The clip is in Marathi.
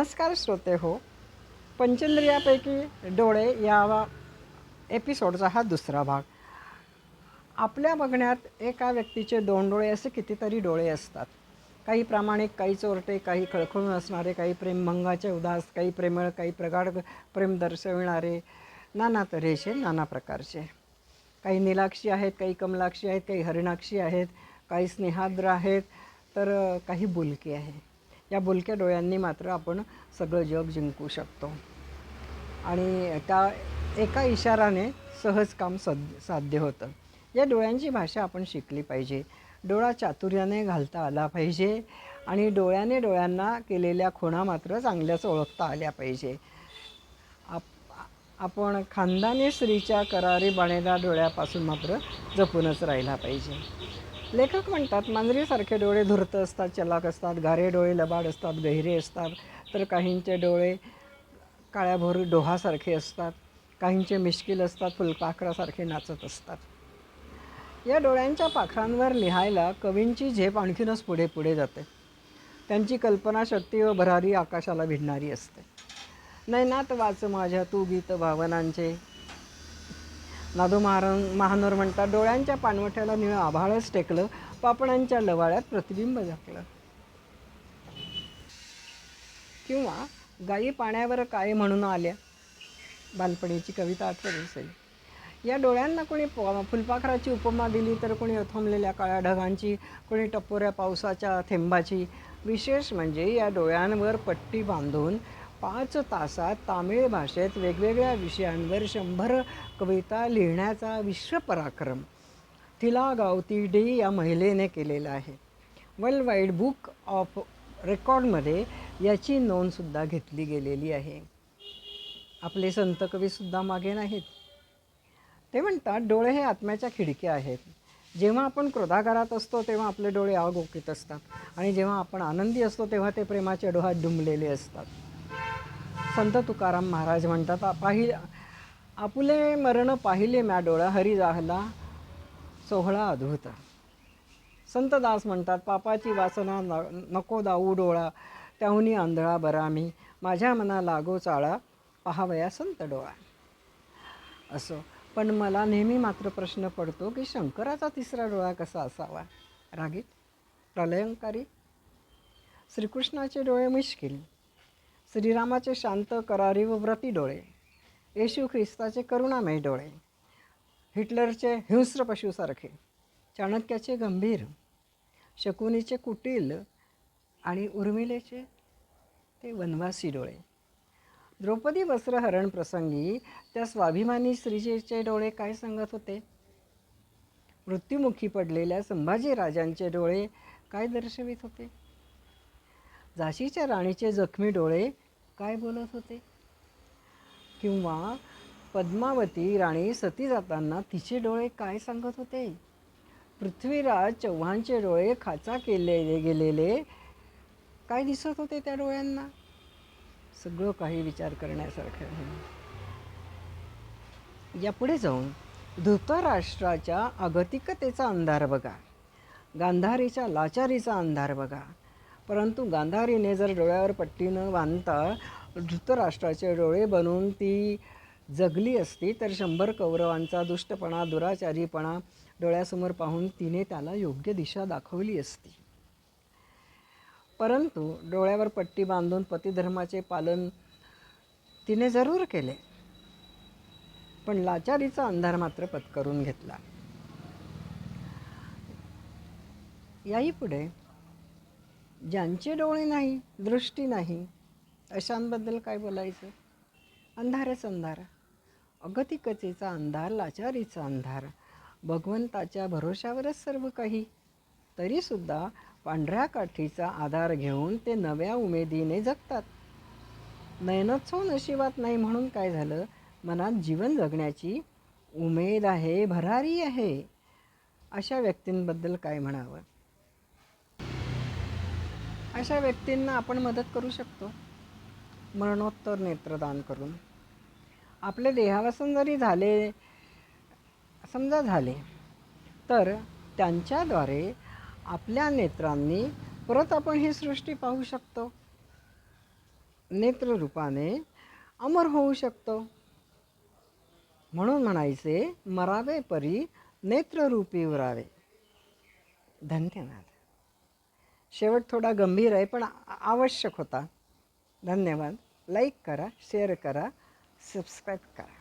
नमस्कार श्रोते हो पंचेंद्रियापैकी डोळे या एपिसोडचा हा दुसरा भाग. आपल्या बघण्यात एका व्यक्तीचे दोन डोळे असे कितीतरी डोळे असतात. काही प्रामाणिक काही चोरटे काही खळखळून असणारे काही प्रेमभंगाचे उदास काही प्रेमळ काही प्रगाढ प्रेम दर्शविणारे नाना तऱ्हेचे नाना प्रकारचे. काही नीलाक्षी आहेत काही कमलाक्षी आहेत काही हरिणाक्षी आहेत काही स्नेहाद्र आहेत तर काही बुलके आहे. या बोलक्या डोळ्यांनी मात्र आपण सगळं जग जिंकू शकतो. आणि त्या एका इशाराने सहज काम सद साध्य होतं. या डोळ्यांची भाषा आपण शिकली पाहिजे. डोळा चातुर्याने घालता आला पाहिजे आणि डोळ्याने डोळ्यांना केलेल्या खुणा मात्र चांगल्याच ओळखता आल्या पाहिजे. आप आपण खानदानी स्त्रीच्या करारी बाणेदार डोळ्यापासून मात्र जपूनच राहिला पाहिजे. लेखक म्हणतात मांजरीसारखे डोळे धुर्त असतात चलाक असतात गारे डोळे लबाड असतात गहिरे असतात तर काहींचे डोळे काळ्याभोर डोहासारखे असतात काहींचे मिश्किल असतात फुलपाखरासारखे नाचत असतात. या डोळ्यांच्या पाखरांवर लिहायला कवींची झेप आणखीनच पुढे पुढे जाते. त्यांची कल्पनाशक्ती व भरारी आकाशाला भिडणारी असते. नैनात वाच माझ्या तू गीत भावनांचे नादू महाराण महानोर म्हणतात डोळ्यांच्या पानवठ्याला निळं आभाळच टेकलं पापणांच्या लवाळ्यात प्रतिबिंब झाकलं. किंवा गायी पाण्यावर काय म्हणून आल्या. बालपणीची कविता आठवत असेल. या डोळ्यांना कोणी प फुलपाखराची उपमा दिली तर कोणी अथमलेल्या काळ्या ढगांची कोणी टपोऱ्या पावसाच्या थेंबाची. विशेष म्हणजे या डोळ्यांवर पट्टी बांधून पाच तासात तामिळ भाषेत वेगवेगळ्या विषयांवर शंभर कविता लिहिण्याचा विश्वपराक्रम. तिला गावती डी या महिलेने केलेला आहे. वर्ल्ड वाईड बुक ऑफ रेकॉर्डमध्ये याची नोंदसुद्धा घेतली गेलेली आहे. आपले संत कवीसुद्धा मागे नाहीत. ते म्हणतात डोळे हे आत्म्याच्या खिडक्या आहेत. जेव्हा आपण क्रोधागारात असतो तेव्हा आपले डोळे आगोकीत असतात. आणि जेव्हा आपण आनंदी असतो तेव्हा ते प्रेमाच्या डोहात डुंबलेले असतात. संत तुकाराम महाराज म्हणतात पाहि आपुले मरण पाहिले म्या डोळा हरी जाहला सोहळा अद्भुत. संत दास म्हणतात पापाची वासना न- नको दाऊ डोळा त्याहुनी आंधळा बरा मी माझ्या मना लागो चाळा पहावया संत डोळा. असो पण मला नेहमी मात्र प्रश्न पडतो की शंकराचा तिसरा डोळा कसा असावा? रागीत प्रलयंकारी. श्रीकृष्णाचे डोळे मिश्किल श्रीरामाचे शांत करारी व व्रती डोळे येशू ख्रिस्ताचे करुणामय डोळे हिटलरचे हिंस्र पशुसारखे चाणक्याचे गंभीर शकुनीचे कुटील आणि उर्मिलेचे ते वनवासी डोळे. द्रौपदी वस्त्रहरण प्रसंगी त्या स्वाभिमानी श्रीजीचे डोळे काय सांगत होते? मृत्युमुखी पडलेल्या संभाजी राजांचे डोळे काय दर्शवित होते? झाशीच्या राणीचे जखमी डोळे काय बोलत होते? किंवा पद्मावती राणी सती जाताना तिचे डोळे काय सांगत होते? पृथ्वीराज चव्हाणचे डोळे खाचा केलेले गेलेले काय दिसत होते त्या डोळ्यांना? सगळं काही विचार करण्यासारखं आहे यापुढे जाऊन धृतराष्ट्राच्या अगतिकतेचा अंधार बघा. गांधारीच्या लाचारीचा अंधार बघा. परंतु गांधारीने जर डोळ्यावर पट्टी न बांधता धृतराष्ट्राचे डोळे बनवून ती जगली असती तर शंभर कौरवांचा दुष्टपणा दुराचारीपणा डोळ्यासमोर पाहून तिने त्याला योग्य दिशा दाखवली असती. परंतु डोळ्यावर पट्टी बांधून पतिधर्माचे पालन तिने जरूर केले. पण लाचारीचा अंधार मात्र पत्करून घेतला. याही पुढे ज्यांचे डोळे नाही दृष्टी नाही अशांबद्दल काय बोलायचं? अंधारच अंधार. अगतिकतेचा अंधार लाचारीचा अंधार. भगवंताच्या भरोशावरच सर्व काही. तरीसुद्धा पांढऱ्या काठीचा आधार घेऊन ते नव्या उमेदीने जगतात. नयनोत्सव नशिबात नाही म्हणून काय झालं? मनात जीवन जगण्याची उमेद आहे भरारी आहे. अशा व्यक्तींबद्दल काय म्हणावं? अशा व्यक्तींना आपण मदत करू शकतो. मरणोत्तर नेत्रदान करून. आपले देहावसन जरी झाले समजा झाले तर त्यांच्याद्वारे आपल्या नेत्रांनी परत आपण ही सृष्टी पाहू शकतो. नेत्ररूपाने अमर होऊ शकतो. म्हणून म्हणायचे मरावे परी नेत्ररूपी उरावे. धन्यवाद. शेवट थोडा गंभीर आहे पण आवश्यक होता. धन्यवाद. लाईक करा शेअर करा सबस्क्राईब करा.